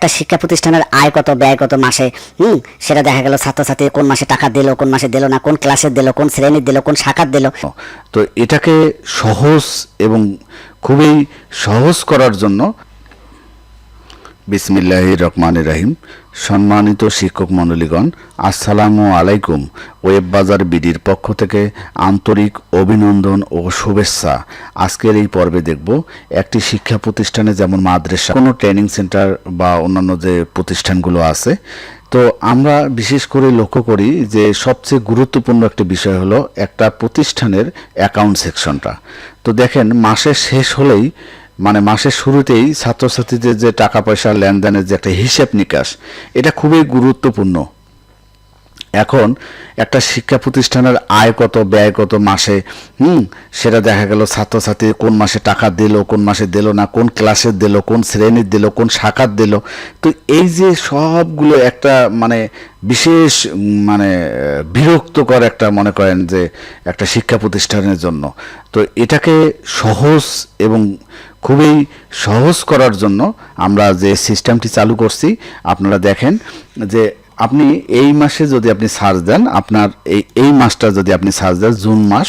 একটা শিক্ষা প্রতিষ্ঠানের আয় কত, ব্যয় কত মাসে? হুম, সেটা দেখা গেল ছাত্রছাত্রী কোন মাসে টাকা দিল, কোন মাসে দিল না, কোন ক্লাসের দিল, কোন শ্রেণির দিল, কোন শাখার দিল। তো এটাকে সহজ এবং খুবই সহজ করার জন্য বিসমিল্লাহ রহমান রাহিম। সম্মানিত শিক্ষক মণ্ডলীগণ, আসসালামু আলাইকুম। ওয়েব বাজার বিডির পক্ষ থেকে আন্তরিক অভিনন্দন ও শুভেচ্ছা। আজকের এই পর্বে দেখব একটি শিক্ষা প্রতিষ্ঠানে যেমন মাদ্রাসা, কোনো ট্রেনিং সেন্টার বা অন্যান্য যে প্রতিষ্ঠানগুলো আছে। তো আমরা বিশেষ করে লক্ষ্য করি যে সবচেয়ে গুরুত্বপূর্ণ একটি বিষয় হলো একটা প্রতিষ্ঠানের অ্যাকাউন্ট সেকশনটা। তো দেখেন, মাসের শেষ হলেই মানে মাসের শুরুতেই ছাত্রছাত্রীদের যে টাকা পয়সা লেনদেনের যে একটা হিসেব নিকাশ, এটা খুবই গুরুত্বপূর্ণ। এখন একটা শিক্ষা প্রতিষ্ঠানের আয় কত, ব্যয় কত মাসে? হুম, সেটা দেখা গেল ছাত্রছাত্রী কোন মাসে টাকা দিল, কোন মাসে দিল না, কোন ক্লাসের দিল, কোন শ্রেণির দিল, কোন শাখার দিল। তো এই যে সবগুলো একটা মানে বিশেষ মানে বিরক্তকর একটা মনে করেন যে একটা শিক্ষা প্রতিষ্ঠানের জন্য। তো এটাকে সহজ এবং খুবই সহজ করার জন্য আমরা যে সিস্টেমটি চালু করছি, আপনারা দেখেন যে আপনি এই মাসে যদি আপনি সার্চ দেন, আপনার এই এই মাসটা যদি আপনি সার্চ দেন, জুন মাস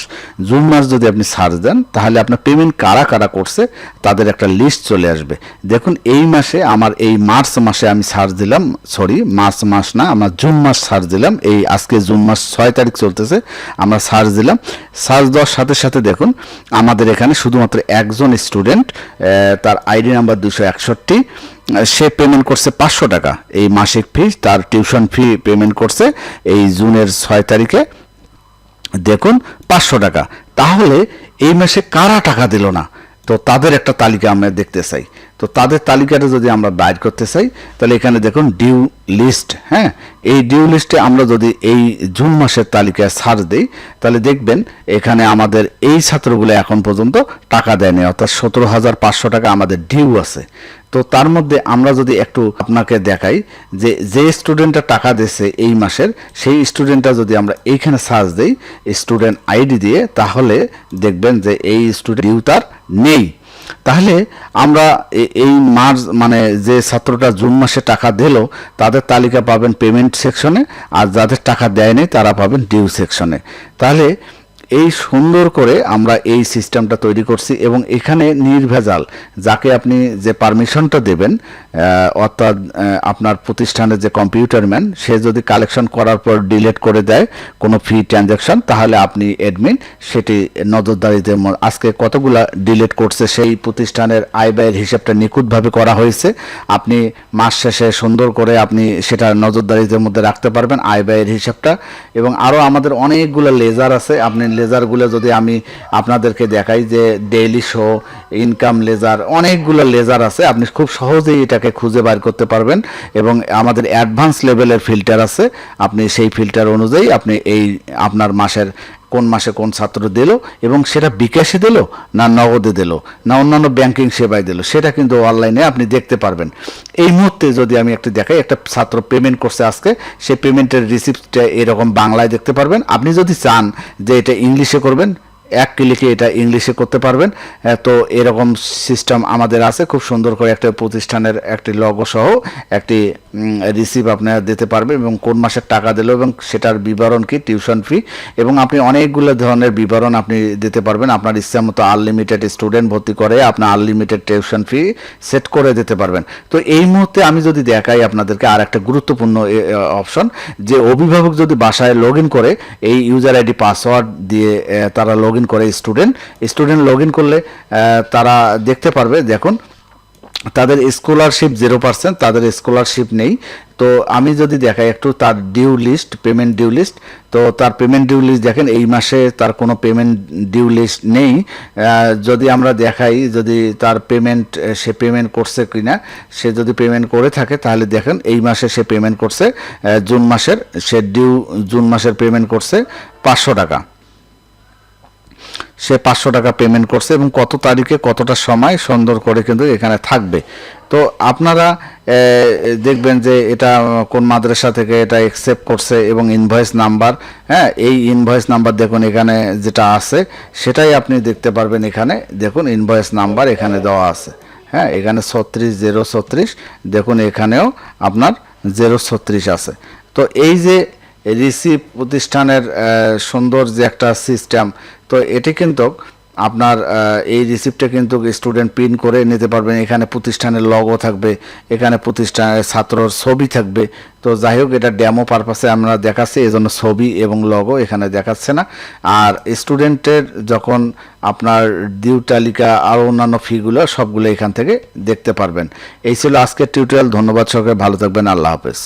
জুন মাস যদি আপনি সার্চ দেন, তাহলে আপনার পেমেন্ট কারা কারা করছে, তাদের একটা লিস্ট চলে আসবে। দেখুন, এই মাসে আমার এই মার্চ মাসে আমি সার্চ দিলাম সরি মার্চ মাস না, আমার জুন মাস সার্চ দিলাম, এই আজকে জুন মাস ছয় তারিখ চলতেছে, আমরা সার্চ দিলাম। সার্চ দেওয়ার সাথে সাথে দেখুন, আমাদের এখানে শুধুমাত্র একজন স্টুডেন্ট তার আইডি নাম্বার দুশো একষট্টি সে পেমেন্ট করছে পাঁচশো টাকা। এই মাসিক ফি তার টিউশন ফি পেমেন্ট করছে এই জুনের ছয় তারিখে। দেখুন, পাঁচশো টাকা। তাহলে এই মাসে কারা টাকা দিল না? তো তাদের একটা তালিকা আমরা দেখতে চাই। তো তাদের তালিকাটা যদি আমরা বাইর করতে চাই, তাহলে এখানে দেখুন ডিউ লিস্ট হ্যাঁ? এই ডিউ লিস্টে আমরা যদি এই জুন মাসের তালিকায় সার্চ দিই, তাহলে দেখবেন এখানে আমাদের এই ছাত্রগুলো এখন পর্যন্ত টাকা দেয়নি, অর্থাৎ সতেরো হাজার পাঁচশো টাকা আমাদের ডিউ আছে। তো তার মধ্যে আমরা যদি একটু আপনাকে দেখাই যে যে স্টুডেন্টটা টাকা দিয়েছে এই মাসের, সেই স্টুডেন্টটা যদি আমরা এইখানে সার্চ দিই স্টুডেন্ট আইডি দিয়ে, তাহলে দেখবেন যে এই স্টুডেন্ট ডিউ তার নেই। তাহলে আমরা এই মার্চ মানে যে ছাত্রটা জুন মাসে টাকা দিল, তাদের তালিকা পাবেন পেমেন্ট সেকশনে আর যাদের টাকা দেয়নি, তারা পাবেন ডিউ সেকশনে তাহলে এই সুন্দর করে আমরা এই সিস্টেমটা তৈরি করছি এবং এখানে নির্ভেজাল, যাকে আপনি যে পারমিশনটা দেবেন অর্থাৎ আপনার প্রতিষ্ঠানের যে কম্পিউটার ম্যান, সে যদি কালেকশন করার পর ডিলেট করে দেয় কোনো ফি ট্রানজ্যাকশন তাহলে আপনি অ্যাডমিন, সেটি নজরদারিতে আজকে কতগুলা ডিলেট করছে সেই প্রতিষ্ঠানের আয় ব্যয়ের হিসাবটা নিখুঁতভাবে করা হয়েছে। আপনি মাস শেষে সুন্দর করে আপনি সেটা নজরদারিদের মধ্যে রাখতে পারবেন আয় ব্যয়ের হিসাবটা। এবং আরও আমাদের অনেকগুলো লেজার আছে, আপনি লেজারগুলো যদি আমি আপনাদেরকে দেখাই যে ডেইলি শো ইনকাম লেজার, অনেকগুলো লেজার আছে, আপনি খুব সহজেই এটাকে খুঁজে বার করতে পারবেন এবং আমাদের অ্যাডভান্স লেভেলের ফিল্টার আছে। আপনি সেই ফিল্টার অনুযায়ী আপনি এই আপনার মাসের কোন মাসে কোন ছাত্র দিল এবং সেটা বিকাশে দিল না নগদে দিল, না অন্যান্য ব্যাংকিং সেবায় দিল, সেটা কিন্তু অনলাইনে আপনি দেখতে পারবেন। এই মুহূর্তে যদি আমি একটু দেখাই, একটা ছাত্র পেমেন্ট করছে আজকে, সেই পেমেন্টের রিসিপ্টটা এরকম বাংলায় দেখতে পারবেন। আপনি যদি চান যে এটা ইংলিশে করবেন এক ক্লিকে এটা ইংলিশে করতে পারবেন। তো এরকম সিস্টেম আমাদের আছে। খুব সুন্দর করে একটা প্রতিষ্ঠানের একটি লগো সহ একটি রিসিভ আপনারা দিতে পারবেন এবং কোন মাসের টাকা দিল এবং সেটার বিবরণ কি টিউশন ফি এবং আপনি অনেকগুলো ধরনের বিবরণ আপনি দিতে পারবেন। আপনার ইচ্ছা মতো আনলিমিটেড স্টুডেন্ট ভর্তি করে আপনার আনলিমিটেড টিউশন ফি সেট করে দিতে পারবেন। তো এই মুহূর্তে আমি যদি দেখাই আপনাদেরকে আর একটা গুরুত্বপূর্ণ অপশন যে অভিভাবক যদি বাসায় লগ করে, এই ইউজার আইডি পাসওয়ার্ড দিয়ে তারা লগ করে স্টুডেন্ট স্টুডেন্ট লগ করলে তারা দেখতে পারবে, দেখুন, তাদের স্কলারশিপ জিরো পার্সেন্ট তাদের স্কলারশিপ নেই। তো আমি যদি দেখাই একটু তার due list payment due list তো তার পেমেন্ট ডিউ লিস্ট দেখেন, এই মাসে তার কোনো পেমেন্ট ডিউ লিস্ট নেই। যদি আমরা দেখাই, যদি তার পেমেন্ট সে পেমেন্ট করছে কিনা, সে যদি পেমেন্ট করে থাকে, তাহলে দেখেন, এই মাসে সে পেমেন্ট করছে জুন মাসের, সে ডিউ জুন মাসের পেমেন্ট করছে পাঁচশো টাকা। সে পাঁচশো টাকা পেমেন্ট করছে এবং কত তারিখে কতটা সময় সুন্দর করে কিন্তু এখানে থাকবে। তো আপনারা দেখবেন যে এটা কোন মাদ্রাসা থেকে এটা অ্যাকসেপ্ট করছে এবং ইনভয়েস নাম্বার হ্যাঁ এই ইনভয়েস নাম্বার দেখুন এখানে যেটা আছে, সেটাই আপনি দেখতে পারবেন এখানে। দেখুন ইনভয়েস নাম্বার এখানে দেওয়া আছে। হ্যাঁ এখানে ছত্রিশ জিরো ছত্রিশ, দেখুন এখানেও আপনার জিরো ছত্রিশ আছে। তো এই যে রিসিভ প্রতিষ্ঠানের সুন্দর যে একটা সিস্টেম তো এটি কিন্তু আপনার এই রিসিপ্টটা কিন্তু স্টুডেন্ট প্রিন্ট করে নিতে পারবেন। এখানে প্রতিষ্ঠানের লগও থাকবে, এখানে প্রতিষ্ঠানের ছাত্রর ছবি থাকবে। তো যাই হোক, এটা ডেমো পারপাসে আমরা দেখাচ্ছি, এই জন্য ছবি এবং লগও এখানে দেখাচ্ছে না। আর স্টুডেন্টের যখন আপনার ডিউ তালিকা আর অন্যান্য ফিগুলো সবগুলো এখান থেকে দেখতে পারবেন। এই ছিল আজকের টিউটোরিয়াল ধন্যবাদ সহকারে ভালো থাকবেন। আল্লাহ হাফেজ।